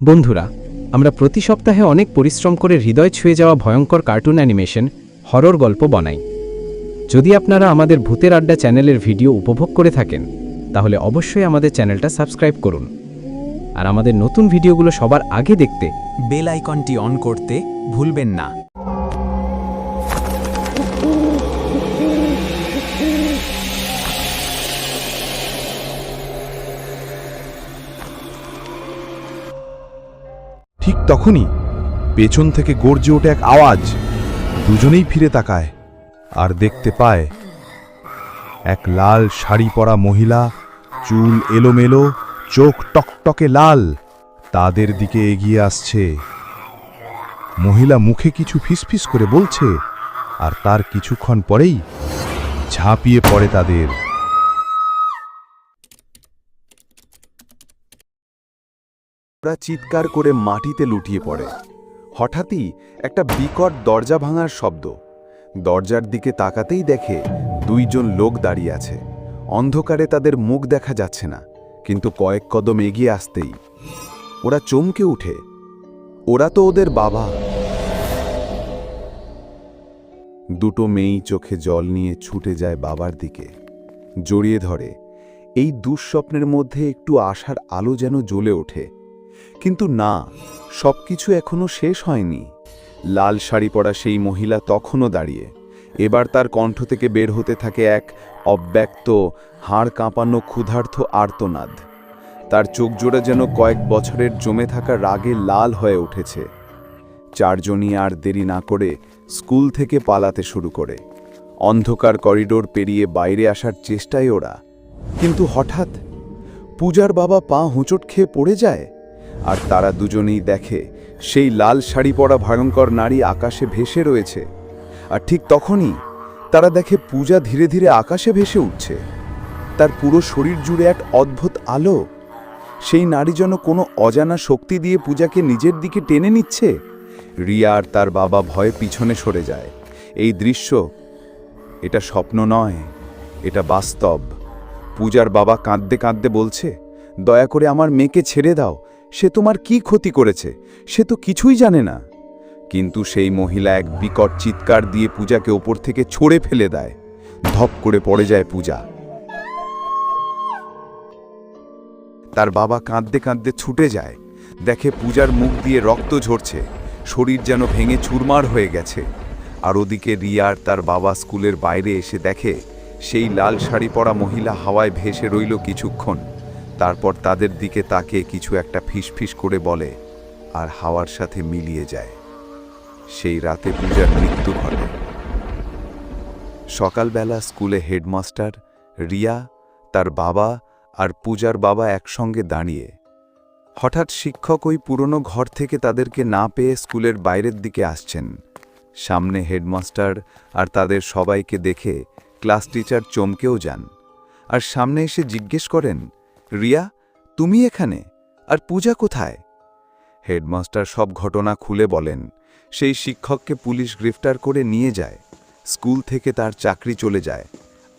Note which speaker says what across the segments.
Speaker 1: বন্ধুরা, আমরা প্রতি সপ্তাহে অনেক পরিশ্রম করে হৃদয় ছুঁয়ে যাওয়া ভয়ঙ্কর কার্টুন অ্যানিমেশন, হরর গল্প বানাই। যদি আপনারা আমাদের ভূতের আড্ডা চ্যানেলের ভিডিও উপভোগ করে থাকেন, তাহলে অবশ্যই আমাদের চ্যানেলটা সাবস্ক্রাইব করুন। আর আমাদের নতুন ভিডিওগুলো সবার আগে দেখতে
Speaker 2: বেল আইকনটি অন করতে ভুলবেন না।
Speaker 3: ঠিক তখনই পেছন থেকে গর্জে ওঠে এক আওয়াজ। দুজনেই ফিরে তাকায় আর দেখতে পায় এক লাল শাড়ি পরা মহিলা, চুল এলোমেলো, চোখ টকটকে লাল, তাদের দিকে এগিয়ে আসছে। মহিলা মুখে কিছু ফিসফিস করে বলছে আর তার কিছুক্ষণ পরেই ঝাঁপিয়ে পড়ে তাদের।
Speaker 4: ওরা চিৎকার করে মাটিতে লুটিয়ে পড়ে। হঠাৎই একটা বিকট দরজা ভাঙার শব্দ। দরজার দিকে তাকাতেই দেখে দুইজন লোক দাঁড়িয়ে আছে। অন্ধকারে তাদের মুখ দেখা যাচ্ছে না, কিন্তু কয়েক কদম এগিয়ে আসতেই ওরা চমকে উঠে। ওরা তো ওদের বাবা। দুটো মেয়েই চোখে জল নিয়ে ছুটে যায় বাবার দিকে, জড়িয়ে ধরে। এই দুঃস্বপ্নের মধ্যে একটু আশার আলো যেন জ্বলে ওঠে। কিন্তু না, সবকিছু এখনও শেষ হয়নি। লাল শাড়ি পরা সেই মহিলা তখনও দাঁড়িয়ে। এবার তার কণ্ঠ থেকে বের হতে থাকে এক অব্যক্ত, হাড় কাঁপানো ক্ষুধার্থ আর্তনাদ। তার চোখ জোড়া যেন কয়েক বছরের জমে থাকা রাগে লাল হয়ে উঠেছে। চারজনই আর দেরি না করে স্কুল থেকে পালাতে শুরু করে। অন্ধকার করিডোর পেরিয়ে বাইরে আসার চেষ্টায় ওরা। কিন্তু হঠাৎ, পূজার বাবা পা হোঁচট খেয়ে পড়ে যায়? আর তারা দুজনেই দেখে, সেই লাল শাড়ি পরা ভয়ঙ্কর নারী আকাশে ভেসে রয়েছে। আর ঠিক তখনই তারা দেখে পূজা ধীরে ধীরে আকাশে ভেসে উঠছে। তার পুরো শরীর জুড়ে এক অদ্ভুত আলো। সেই নারী যেন কোনো অজানা শক্তি দিয়ে পূজাকে নিজের দিকে টেনে নিচ্ছে। রিয়া আর তার বাবা ভয়ে পিছনে সরে যায়। এই দৃশ্য এটা স্বপ্ন নয়, এটা বাস্তব। পূজার বাবা কাঁদতে কাঁদতে বলছে, দয়া করে আমার মেয়েকে ছেড়ে দাও সে তোমার কি ক্ষতি করেছে, সে তো কিছুই জানে না। কিন্তু সেই মহিলা এক বিকট চিৎকার দিয়ে পূজাকে ওপর থেকে ছড়ে ফেলে দেয়। ধপ করে পড়ে যায় পূজা। তার বাবা কাঁদতে কাঁদতে ছুটে যায়। দেখে পূজার মুখ দিয়ে রক্ত ঝরছে। শরীর যেন ভেঙে চুরমার হয়ে গেছে। আর ওদিকে রিয়ার তার বাবা স্কুলের বাইরে এসে দেখে, সেই লাল শাড়ি পরা মহিলা হাওয়ায় ভেসে রইল কিছুক্ষণ। তারপর তাদের দিকে তাকে কিছু একটা ফিসফিস করে বলে আর হাওয়ার সাথে মিলিয়ে যায়। সেই রাতে পূজার মৃত্যু ঘটে। সকালবেলা স্কুলে হেডমাস্টার, রিয়া, তার বাবা আর পূজার বাবা একসঙ্গে দাঁড়িয়ে। হঠাৎ শিক্ষক ওই পুরনো ঘর থেকে তাদেরকে না পেয়ে স্কুলের বাইরের দিকে আসছেন। সামনে হেডমাস্টার আর তাদের সবাইকে দেখে ক্লাস টিচার চমকেও যান। আর সামনে এসে জিজ্ঞেস করেন রিয়া, তুমি এখানে? আর পূজা কোথায়? হেডমাস্টার সব ঘটনা খুলে বলেন, সেই শিক্ষককে পুলিশ গ্রেফতার করে নিয়ে যায়, স্কুল থেকে তার চাকরি চলে যায়,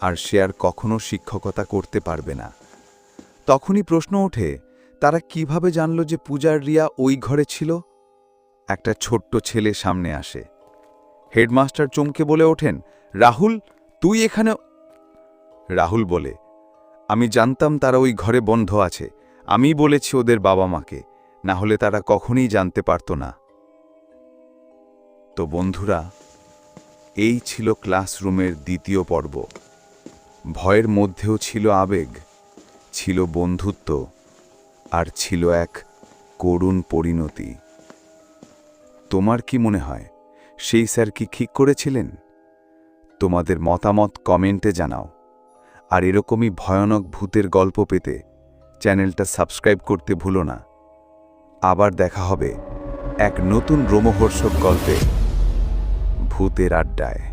Speaker 4: আর সে আর কখনো শিক্ষকতা করতে পারবে না। তখনই প্রশ্ন ওঠে, তারা কীভাবে জানল যে পূজার রিয়া ওই ঘরে ছিল? একটা ছোট্ট ছেলে সামনে আসে। হেডমাস্টার চমকে বলে ওঠেন, রাহুল, তুই এখানে রাহুল বলে আমি জানতাম তারা ওই ঘরে বন্ধ আছে। আমি বলেছি ওদের বাবা মাকে, না হলে তারা কখনই জানতে পারত না। তো বন্ধুরা, এই ছিল ক্লাসরুমের দ্বিতীয় পর্ব। ভয়ের মধ্যেও ছিল আবেগ, ছিল বন্ধুত্ব, আর ছিল এক করুণ পরিণতি। তোমার কি মনে হয়, সেই স্যার কি ঠিক করেছিলেন? তোমাদের মতামত কমেন্টে জানাও। আর এরকমই ভয়ানক ভূতের গল্প পেতে চ্যানেলটা সাবস্ক্রাইব করতে ভুলো না। আবার দেখা হবে এক নতুন রোমহর্ষক গল্পে ভূতের আড্ডায়।